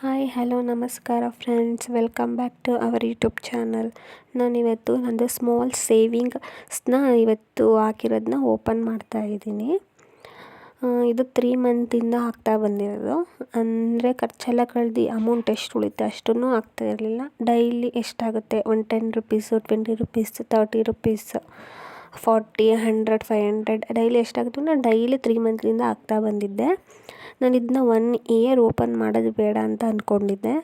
Hi, hello, ನಮಸ್ಕಾರ friends. Welcome back to our YouTube channel. ನಾನಿವತ್ತು ನಂದು ಸ್ಮಾಲ್ ಸೇವಿಂಗ್ಸ್ನ ಇವತ್ತು ಹಾಕಿರೋದನ್ನ ಓಪನ್ ಮಾಡ್ತಾ ಇದ್ದೀನಿ. ಇದು ತ್ರೀ ಮಂತಿಂದ ಹಾಕ್ತಾ ಬಂದಿರೋದು. ಅಂದರೆ ಖರ್ಚೆಲ್ಲ ಕಳೆದು ಅಮೌಂಟ್ ಎಷ್ಟು ಉಳಿತೆ ಅಷ್ಟೂ ಆಗ್ತಾ ಇರಲಿಲ್ಲ. ಡೈಲಿ ಎಷ್ಟಾಗುತ್ತೆ? One ten rupees twenty rupees thirty rupees forty, hundred, five hundred daily ಎಷ್ಟಾಗುತ್ತೆ ನಾನು ಡೈಲಿ ತ್ರೀ ಮಂತ್ಲಿಂದ ಆಗ್ತಾ ಬಂದಿದ್ದೆ. ನಾನು ಇದನ್ನ ಒನ್ ಇಯರ್ ಓಪನ್ ಮಾಡೋದು ಬೇಡ ಅಂತ ಅಂದ್ಕೊಂಡಿದ್ದೆ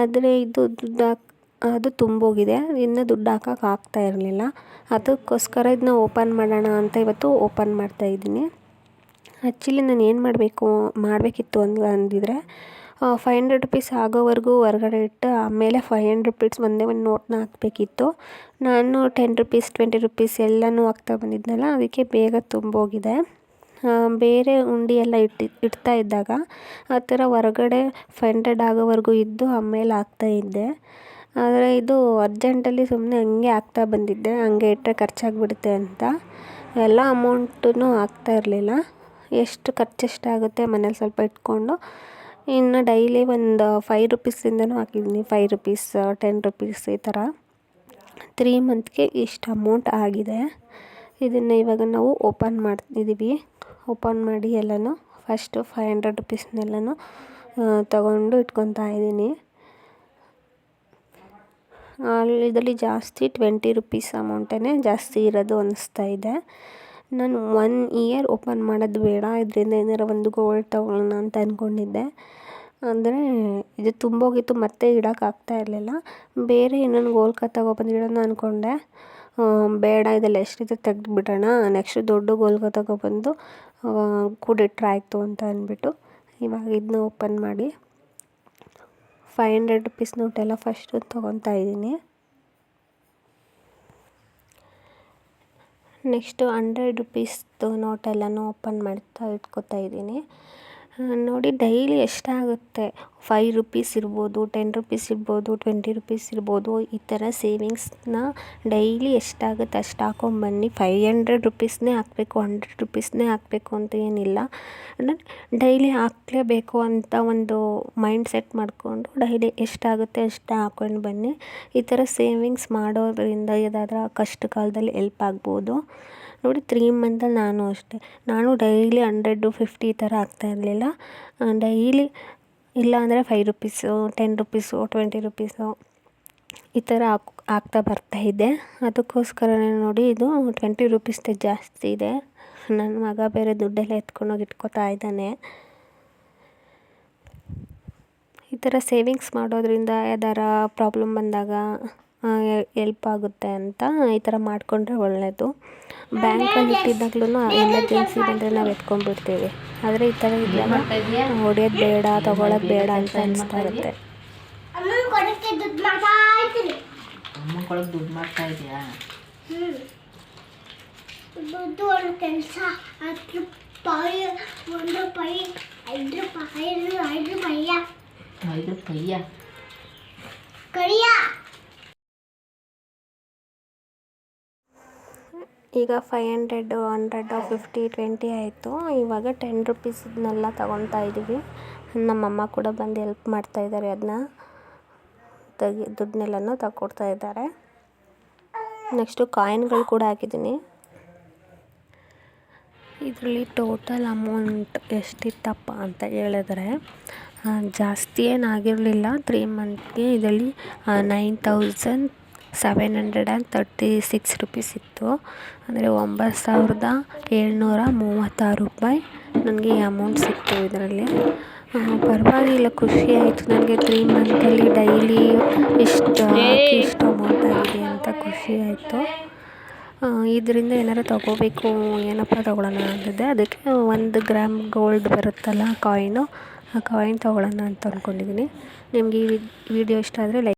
ಆದರೆ ಇದು ದುಡ್ಡು ಹಾಕ್, ಅದು ತುಂಬೋಗಿದೆ. ಇನ್ನೂ ದುಡ್ಡು ಹಾಕೋಕೆ ಆಗ್ತಾ ಇರಲಿಲ್ಲ. ಅದಕ್ಕೋಸ್ಕರ ಇದನ್ನ ಓಪನ್ ಮಾಡೋಣ ಅಂತ ಇವತ್ತು ಓಪನ್ ಮಾಡ್ತಾಯಿದ್ದೀನಿ ಆ್ಯಕ್ಚುಲಿ ನಾನು ಏನು ಮಾಡಬೇಕು, ಮಾಡಬೇಕಿತ್ತು ಅಂತ ಅಂದಿದ್ರೆ ಫೈವ್ ಹಂಡ್ರೆಡ್ ರುಪೀಸ್ ಆಗೋವರೆಗೂ ಹೊರ್ಗಡೆ ಇಟ್ಟು ಆಮೇಲೆ ಫೈವ್ ಹಂಡ್ರೆಡ್ ರುಪೀಸ್ ಒಂದೇ ಒಂದು ನೋಟನ್ನ ಹಾಕಬೇಕಿತ್ತು. ನಾನು ಟೆನ್ ರುಪೀಸ್ ಟ್ವೆಂಟಿ ರುಪೀಸ್ ಎಲ್ಲನೂ ಹಾಕ್ತಾ ಬಂದಿದ್ದೆನಲ್ಲ ಅದಕ್ಕೆ ಬೇಗ ತುಂಬೋಗಿದೆ. ಬೇರೆ ಉಂಡೆ ಎಲ್ಲ ಇಟ್ಟು, ಇಡ್ತಾ ಇದ್ದಾಗ ಆ ಥರ ಹೊರಗಡೆ ಫೈವ್ ಹಂಡ್ರೆಡ್ ಆಗೋವರೆಗೂ ಇದ್ದು ಆಮೇಲೆ ಹಾಕ್ತಾಯಿದ್ದೆ ಆದರೆ ಇದು ಅರ್ಜೆಂಟಲ್ಲಿ ಸುಮ್ಮನೆ ಹಂಗೆ ಹಾಕ್ತಾ ಬಂದಿದ್ದೆ, ಹಂಗೆ ಇಟ್ಟರೆ ಖರ್ಚಾಗ್ಬಿಡುತ್ತೆ ಅಂತ. ಎಲ್ಲ ಅಮೌಂಟನ್ನು ಹಾಕ್ತಾ ಇರಲಿಲ್ಲ. ಎಷ್ಟು ಖರ್ಚೆಷ್ಟಾಗುತ್ತೆ ಮನೇಲಿ ಸ್ವಲ್ಪ ಇಟ್ಕೊಂಡು ಇನ್ನು ಡೈಲಿ ಒಂದು ಫೈವ್ ರುಪೀಸಿಂದನೂ ಹಾಕಿದ್ದೀನಿ. ಫೈವ್ ರುಪೀಸ್ ಟೆನ್ ರುಪೀಸ್ ಈ ಥರ. ತ್ರೀ ಮಂತ್ಗೆ ಇಷ್ಟು ಅಮೌಂಟ್ ಆಗಿದೆ. ಇದನ್ನು ಇವಾಗ ನಾವು ಓಪನ್ ಮಾಡ್ತಿದ್ದೀವಿ ಓಪನ್ ಮಾಡಿ ಎಲ್ಲನೂ ಫಸ್ಟು ಫೈವ್ ಹಂಡ್ರೆಡ್ ರುಪೀಸ್ನೆಲ್ಲನೂ ತಗೊಂಡು ಇಟ್ಕೊತಾ ಇದ್ದೀನಿ. ಇದರಲ್ಲಿ ಜಾಸ್ತಿ ಟ್ವೆಂಟಿ ರುಪೀಸ್ ಅಮೌಂಟೇ ಜಾಸ್ತಿ ಇರೋದು ಅನ್ನಿಸ್ತಾ ಇದೆ. ನಾನು ಒನ್ ಇಯರ್ ಓಪನ್ ಮಾಡೋದು ಬೇಡ. ಇದರಿಂದ ಏನಾರ ಒಂದು ಗೋಲ್ಡ್ ತೊಗೊಳ್ಳೋಣ ಅಂತ ಅಂದ್ಕೊಂಡಿದ್ದೆ ಅಂದರೆ ಇದು ತುಂಬೋಗಿತ್ತು ಮತ್ತೆ ಇಡೋಕ್ಕಾಗ್ತಾ ಇರಲಿಲ್ಲ. ಬೇರೆ ಇನ್ನೊಂದು ಗೋಲ್ಕ ತಗೊಬಂದು ಇಡೋಣ ಅಂದ್ಕೊಂಡೆ ಬೇಡ ಇದೆಲ್ಲ ಎಷ್ಟಿದೆ ತೆಗ್ದುಬಿಡೋಣ. ನೆಕ್ಸ್ಟ್ ದೊಡ್ಡ ಗೋಲ್ಕ ತಗೊಬಂದು ಕೂಡ ಇಟ್ಟರಾಯ್ತು ಅಂತ ಅಂದ್ಬಿಟ್ಟು ಇವಾಗ ಇದನ್ನ ಓಪನ್ ಮಾಡಿ. ಫೈವ್ ಹಂಡ್ರೆಡ್ ರುಪೀಸ್ ನೋಟೆಲ್ಲ ಫಸ್ಟು ತೊಗೊತಾ ಇದ್ದೀನಿ. ನೆಕ್ಸ್ಟು ಹಂಡ್ರೆಡ್ ರುಪೀಸ್ದು ನೋಟೆಲ್ಲನೂ ಓಪನ್ ಮಾಡ್ತಾ ಇಟ್ಕೋತಾ ಇದ್ದೀನಿ. ನೋಡಿ ಡೈಲಿ ಎಷ್ಟಾಗುತ್ತೆ? ಫೈ ರುಪೀಸ್ ಇರ್ಬೋದು ಟೆನ್ ರುಪೀಸ್ ಇರ್ಬೋದು ಟ್ವೆಂಟಿ ರುಪೀಸ್ ಇರ್ಬೋದು, ಈ ಥರ ಸೇವಿಂಗ್ಸ್ನ ಡೈಲಿ ಎಷ್ಟಾಗುತ್ತೆ? ಅಷ್ಟು ಹಾಕೊಂಬನ್ನಿ ಫೈ ಹಂಡ್ರೆಡ್ ರುಪೀಸ್ನೇ ಹಾಕಬೇಕು ಹಂಡ್ರೆಡ್ ರುಪೀಸ್ನೇ ಹಾಕಬೇಕು ಅಂತ ಏನಿಲ್ಲ. ಡೈಲಿ ಹಾಕಲೇಬೇಕು ಅಂತ ಒಂದು ಮೈಂಡ್ ಸೆಟ್ ಮಾಡಿಕೊಂಡು ಡೈಲಿ ಎಷ್ಟಾಗುತ್ತೆ ಅಷ್ಟು ಹಾಕೊಂಡು ಬನ್ನಿ. ಈ ಥರ ಸೇವಿಂಗ್ಸ್ ಮಾಡೋದರಿಂದ ಯಾವುದಾದ್ರೂ ಕಷ್ಟ ಕಾಲದಲ್ಲಿ ಎಲ್ಪ್ ಆಗ್ಬೋದು. ನೋಡಿ ತ್ರೀ ಮಂತಲ್ಲಿ ನಾನು ಅಷ್ಟೇ. ನಾನು ಡೈಲಿ ಹಂಡ್ರೆಡ್ ಫಿಫ್ಟಿ ಈ ಥರ ಆಗ್ತಾ ಇರಲಿಲ್ಲ. ಡೈಲಿ ಇಲ್ಲ ಅಂದರೆ five rupees ten rupees twenty rupees ಈ ಥರ ಹಾಕ್ ಬರ್ತಾ ಇದೆ. ಅದಕ್ಕೋಸ್ಕರನೇ ನೋಡಿ ಇದು ಟ್ವೆಂಟಿ ರುಪೀಸ್ದೇ ಜಾಸ್ತಿ ಇದೆ. ನನ್ನ ಮಗ ಬೇರೆ ದುಡ್ಡೆಲ್ಲ ಎತ್ಕೊಂಡೋಗಿ ಇಟ್ಕೊತಾ ಇದ್ದಾನೆ. ಈ ಥರ ಸೇವಿಂಗ್ಸ್ ಮಾಡೋದ್ರಿಂದ ಯಾವ್ದಾರ ಪ್ರಾಬ್ಲಮ್ ಬಂದಾಗ ಎಲ್ಪ್ ಆಗುತ್ತೆ ಅಂತ ಈ ಥರ ಮಾಡಿಕೊಂಡ್ರೆ ಒಳ್ಳೆಯದು ಬ್ಯಾಂಕಲ್ಲಿ ಇಟ್ಟಿದ್ದಾಗ್ಲೂ ಎಮರ್ಜೆನ್ಸಿ ಬಂದರೆ ನಾವು ಎತ್ಕೊಂಡ್ಬಿಡ್ತೀವಿ. ಆದರೆ ಈ ಥರ ಇದ್ದಾಗ ಹೊಡೆಯೋದು ಬೇಡ ತೊಗೊಳೋದು ಬೇಡ ಅಂತ ಅನಿಸ್ತಾ ಇರುತ್ತೆ. ದುಡ್ಡು ಮಾಡ್ತಾ ಇದೆಯಾ? ದುಡ್ಡು ಒಂದು ಕೆಲಸ ಹತ್ತು ರೂಪಾಯಿ ಒಂದು ರೂಪಾಯಿ ಐದು ರೂಪಾಯಿ ಐದು ರೂಪಾಯಿಯ ಐದು ರೂಪಾಯಿಯ ಕರಿಯ? ಈಗ five hundred hundred fifty twenty ಆಯಿತು. ಇವಾಗ ಟೆನ್ ರುಪೀಸ್ನೆಲ್ಲ ತಗೊತಾ ಇದ್ದೀವಿ ನಮ್ಮಮ್ಮ ಕೂಡ ಬಂದು ಎಲ್ಪ್ ಮಾಡ್ತಾ ಇದ್ದಾರೆ ಅದನ್ನ ತೆಗಿ, ದುಡ್ಡನ್ನೆಲ್ಲನೂ ತಗೊಡ್ತಾ ಇದ್ದಾರೆ ನೆಕ್ಸ್ಟು ಕಾಯಿನ್ಗಳು ಕೂಡ ಹಾಕಿದ್ದೀನಿ. ಇದರಲ್ಲಿ ಟೋಟಲ್ ಅಮೌಂಟ್ ಎಷ್ಟಿತ್ತಪ್ಪ ಅಂತ ಹೇಳಿದ್ರೆ ಜಾಸ್ತಿ ಏನಾಗಿರಲಿಲ್ಲ ತ್ರೀ ಮಂತ್ಗೆ ಇದರಲ್ಲಿ nine thousand seven hundred and thirty six rupees ಇತ್ತು. ಅಂದರೆ ಒಂಬತ್ತು ಸಾವಿರದ ಏಳ್ನೂರ ಮೂವತ್ತಾರು ರೂಪಾಯಿ ನನಗೆ ಈ ಅಮೌಂಟ್ ಸಿಕ್ತು ಇದರಲ್ಲಿ. ಪರವಾಗಿಲ್ಲ, ಖುಷಿ ಆಯಿತು. ನನಗೆ ತ್ರೀ ಮಂತಲ್ಲಿ ಡೈಲಿ ಇಷ್ಟು ಇಷ್ಟು ಅಮೌಂಟ್ ಆಗಿದೆ ಅಂತ ಖುಷಿಯಾಯಿತು ಇದರಿಂದ ಏನಾರು ತೊಗೋಬೇಕು, ಏನಪ್ಪ ತೊಗೊಳ್ಳೋಣ ಅಂತಿದ್ದೆ ಅದಕ್ಕೆ ಒಂದು ಗ್ರಾಮ್ ಗೋಲ್ಡ್ ಬರುತ್ತಲ್ಲ ಕಾಯಿನು ಆ ಕಾಯಿನ್ ತೊಗೊಳ್ಳೋಣ ಅಂತ ಅಂದ್ಕೊಂಡಿದ್ದೀನಿ ನಿಮಗೆ ಈ ವಿಡಿಯೋ ಇಷ್ಟ ಆದರೆ ಲೈಕ್